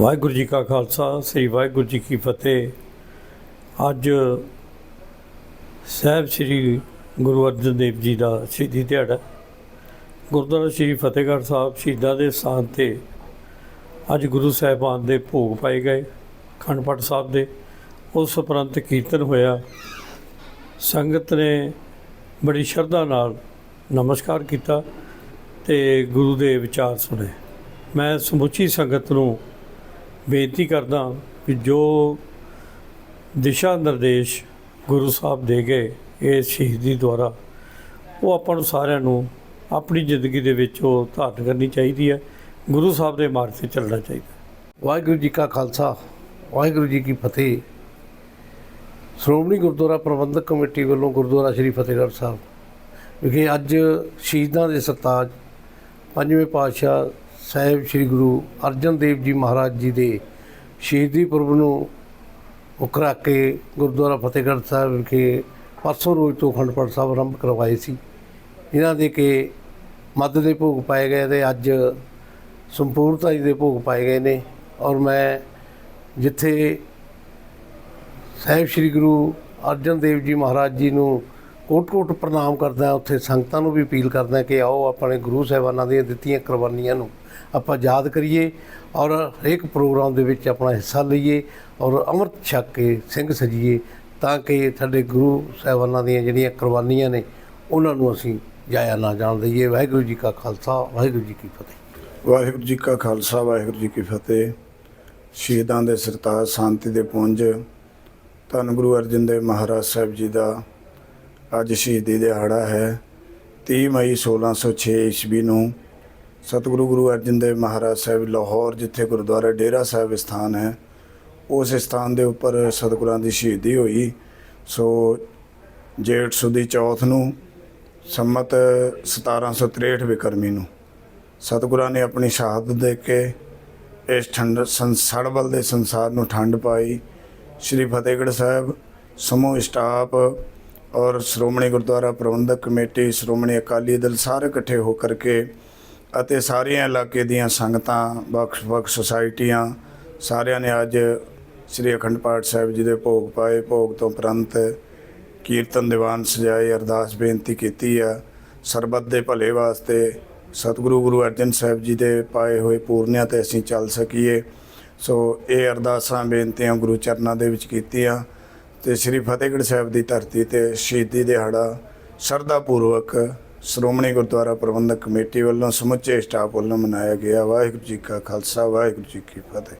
ਵਾਹਿਗੁਰੂ ਜੀ ਕਾ ਖਾਲਸਾ, ਸ੍ਰੀ ਵਾਹਿਗੁਰੂ ਜੀ ਕੀ ਫਤਿਹ। ਅੱਜ ਸਾਹਿਬ ਸ੍ਰੀ ਗੁਰੂ ਅਰਜਨ ਦੇਵ ਜੀ ਦਾ ਸ਼ਹੀਦੀ ਦਿਹਾੜਾ ਗੁਰਦੁਆਰਾ ਸ੍ਰੀ ਫਤਿਹਗੜ੍ਹ ਸਾਹਿਬ ਸ਼ਹੀਦਾਂ ਦੇ ਸਥਾਨ ਤੇ ਅੱਜ ਗੁਰੂ ਸਾਹਿਬਾਨ ਦੇ ਭੋਗ ਪਾਏ ਗਏ। ਅਖੰਡ ਪਾਠ ਸਾਹਿਬ ਦੇ ਉਸ ਉਪਰੰਤ ਕੀਰਤਨ ਹੋਇਆ। ਸੰਗਤ ਨੇ ਬੜੀ ਸ਼ਰਧਾ ਨਾਲ ਨਮਸਕਾਰ ਕੀਤਾ ਤੇ ਗੁਰੂ ਦੇ ਵਿਚਾਰ ਸੁਣੇ। ਮੈਂ ਸਮੁੱਚੀ ਸੰਗਤ ਨੂੰ ਬੇਨਤੀ ਕਰਦਾ ਕਿ ਜੋ ਦਿਸ਼ਾ ਨਿਰਦੇਸ਼ ਗੁਰੂ ਸਾਹਿਬ ਦੇ ਗਏ ਇਸ ਸ਼ਹੀਦੀ ਦੁਆਰਾ, ਉਹ ਆਪਾਂ ਨੂੰ ਸਾਰਿਆਂ ਨੂੰ ਆਪਣੀ ਜ਼ਿੰਦਗੀ ਦੇ ਵਿੱਚ ਉਹ ਧਾਰਨ ਕਰਨੀ ਚਾਹੀਦੀ ਹੈ। ਗੁਰੂ ਸਾਹਿਬ ਦੇ ਮਾਰਗ ਤੇ ਚੱਲਣਾ ਚਾਹੀਦਾ ਵਾਹਿਗੁਰੂ ਜੀ ਕਾ ਖਾਲਸਾ, ਵਾਹਿਗੁਰੂ ਜੀ ਕੀ ਫਤਿਹ। ਸ਼੍ਰੋਮਣੀ ਗੁਰਦੁਆਰਾ ਪ੍ਰਬੰਧਕ ਕਮੇਟੀ ਵੱਲੋਂ ਗੁਰਦੁਆਰਾ ਸ੍ਰੀ ਫਤਿਹਗੜ੍ਹ ਸਾਹਿਬ ਵਿਖੇ ਅੱਜ ਸ਼ਹੀਦਾਂ ਦੇ ਸਰਤਾਜ ਪੰਜਵੇਂ ਪਾਤਸ਼ਾਹ ਸਾਹਿਬ ਸ੍ਰੀ ਗੁਰੂ ਅਰਜਨ ਦੇਵ ਜੀ ਮਹਾਰਾਜ ਜੀ ਦੇ ਸ਼ਹੀਦੀ ਪੁਰਬ ਨੂੰ ਮੁੱਖ ਰੱਖ ਕੇ ਗੁਰਦੁਆਰਾ ਫਤਿਹਗੜ੍ਹ ਸਾਹਿਬ ਵਿਖੇ ਪਰਸੋਂ ਰੋਜ਼ ਤੋਂ ਅਖੰਡ ਪਾਠ ਸਾਹਿਬ ਆਰੰਭ ਕਰਵਾਏ ਸੀ। ਇਹਨਾਂ ਦੇ ਕੇ ਮੱਧ ਦੇ ਭੋਗ ਪਾਏ ਗਏ ਤੇ ਅੱਜ ਸੰਪੂਰਨਤਾ ਜੀ ਦੇ ਭੋਗ ਪਾਏ ਗਏ ਨੇ ਔਰ ਮੈਂ ਜਿੱਥੇ ਸਾਹਿਬ ਸ੍ਰੀ ਗੁਰੂ ਅਰਜਨ ਦੇਵ ਜੀ ਮਹਾਰਾਜ ਜੀ ਨੂੰ ਕੋਟ-ਕੋਟ ਪ੍ਰਣਾਮ ਕਰਦਾ, ਉੱਥੇ ਸੰਗਤਾਂ ਨੂੰ ਵੀ ਅਪੀਲ ਕਰਦਾ ਕਿ ਆਓ ਆਪਣੇ ਗੁਰੂ ਸਾਹਿਬਾਨਾਂ ਦੀਆਂ ਦਿੱਤੀਆਂ ਕੁਰਬਾਨੀਆਂ ਨੂੰ ਆਪਾਂ ਯਾਦ ਕਰੀਏ ਔਰ ਹਰੇਕ ਪ੍ਰੋਗਰਾਮ ਦੇ ਵਿੱਚ ਆਪਣਾ ਹਿੱਸਾ ਲਈਏ ਔਰ ਅੰਮ੍ਰਿਤ ਛਕ ਕੇ ਸਿੰਘ ਸਜੀਏ ਤਾਂ ਕਿ ਸਾਡੇ ਗੁਰੂ ਸਾਹਿਬਾਨਾਂ ਦੀਆਂ ਜਿਹੜੀਆਂ ਕੁਰਬਾਨੀਆਂ ਨੇ, ਉਹਨਾਂ ਨੂੰ ਅਸੀਂ ਜਾਇਆ ਨਾ ਜਾਣ ਦਈਏ। ਵਾਹਿਗੁਰੂ ਜੀ ਕਾ ਖਾਲਸਾ, ਵਾਹਿਗੁਰੂ ਜੀ ਕੀ ਫਤਿਹ। ਵਾਹਿਗੁਰੂ ਜੀ ਕਾ ਖਾਲਸਾ, ਵਾਹਿਗੁਰੂ ਜੀ ਕੀ ਫਤਿਹ। ਸ਼ਹੀਦਾਂ ਦੇ ਸਰਤਾਜ, ਸ਼ਾਂਤੀ ਦੇ ਪੁੰਜ। ਧੰਨ ਗੁਰੂ ਅਰਜਨ ਦੇਵ ਮਹਾਰਾਜ ਸਾਹਿਬ ਜੀ ਦਾ ਅੱਜ ਸ਼ਹੀਦੀ ਦਿਹਾੜਾ ਹੈ। 30 ਮਈ 1606 ਈਸਵੀ ਨੂੰ ਸਤਿਗੁਰੂ ਗੁਰੂ ਅਰਜਨ ਦੇਵ ਮਹਾਰਾਜ ਸਾਹਿਬ ਲਾਹੌਰ, ਜਿੱਥੇ ਗੁਰਦੁਆਰਾ ਡੇਰਾ ਸਾਹਿਬ ਸਥਾਨ ਹੈ, ਉਸ ਸਥਾਨ ਦੇ ਉੱਪਰ ਸਤਿਗੁਰਾਂ ਦੀ ਸ਼ਹੀਦੀ ਹੋਈ। ਸੋ ਜੇਠ ਸੁਦੀ ਚੌਥ ਨੂੰ ਸੰਮਤ 1763 ਵਿਕਰਮੀ ਨੂੰ ਸਤਿਗੁਰਾਂ ਨੇ ਆਪਣੀ ਸ਼ਹਾਦਤ ਦੇ ਕੇ ਇਸ ਠੰਡ ਸੰਸੜਬਲ ਦੇ ਸੰਸਾਰ ਨੂੰ ਠੰਡ ਪਾਈ। ਸ੍ਰੀ ਫਤਿਹਗੜ੍ਹ ਸਾਹਿਬ, ਸਮੂਹ ਸਟਾਫ ਔਰ ਸ਼੍ਰੋਮਣੀ ਗੁਰਦੁਆਰਾ ਪ੍ਰਬੰਧਕ ਕਮੇਟੀ, ਸ਼੍ਰੋਮਣੀ ਅਕਾਲੀ ਦਲ ਸਾਰੇ ਇਕੱਠੇ ਹੋ ਕਰਕੇ ਅਤੇ ਸਾਰੀਆਂ ਇਲਾਕੇ ਦੀਆਂ ਸੰਗਤਾਂ ਵੱਖ-ਵੱਖ ਸੁਸਾਇਟੀਆਂ ਸਾਰਿਆਂ ਨੇ ਅੱਜ ਸ੍ਰੀ ਅਖੰਡ ਪਾਠ ਸਾਹਿਬ ਜੀ ਦੇ ਭੋਗ ਪਾਏ। ਭੋਗ ਤੋਂ ਉਪਰੰਤ ਕੀਰਤਨ ਦੀਵਾਨ ਸਜਾਏ, ਅਰਦਾਸ ਬੇਨਤੀ ਕੀਤੀ ਆ। ਸਰਬੱਤ ਦੇ ਭਲੇ ਵਾਸਤੇ ਸਤਿਗੁਰੂ ਗੁਰੂ ਅਰਜਨ ਸਾਹਿਬ ਜੀ ਦੇ ਪਾਏ ਹੋਏ ਪੂਰਨਿਆਂ ਤੇ ਅਸੀਂ ਚੱਲ ਸਕੀਏ। ਸੋ ਇਹ ਅਰਦਾਸਾਂ, ਬੇਨਤੀਆਂ ਗੁਰੂ ਚਰਨਾਂ ਦੇ ਵਿੱਚ ਕੀਤੀਆਂ। ਤੇ ਸ੍ਰੀ ਫਤਿਹਗੜ੍ਹ ਸਾਹਿਬ ਦੀ ਧਰਤੀ ਤੇ ਸ਼ਹੀਦੀ ਦਿਹਾੜਾ ਸ਼ਰਧਾ ਪੂਰਵਕ ਸ਼੍ਰੋਮਣੀ ਗੁਰਦੁਆਰਾ ਪ੍ਰਬੰਧਕ ਕਮੇਟੀ ਵੱਲੋਂ ਸਮੁੱਚੇ ਸਟਾਫ ਵੱਲੋਂ ਮਨਾਇਆ ਗਿਆ। ਵਾਹਿਗੁਰੂ ਜੀ ਕਾ ਖਾਲਸਾ, ਵਾਹਿਗੁਰੂ ਜੀ ਕੀ ਫਤਿਹ।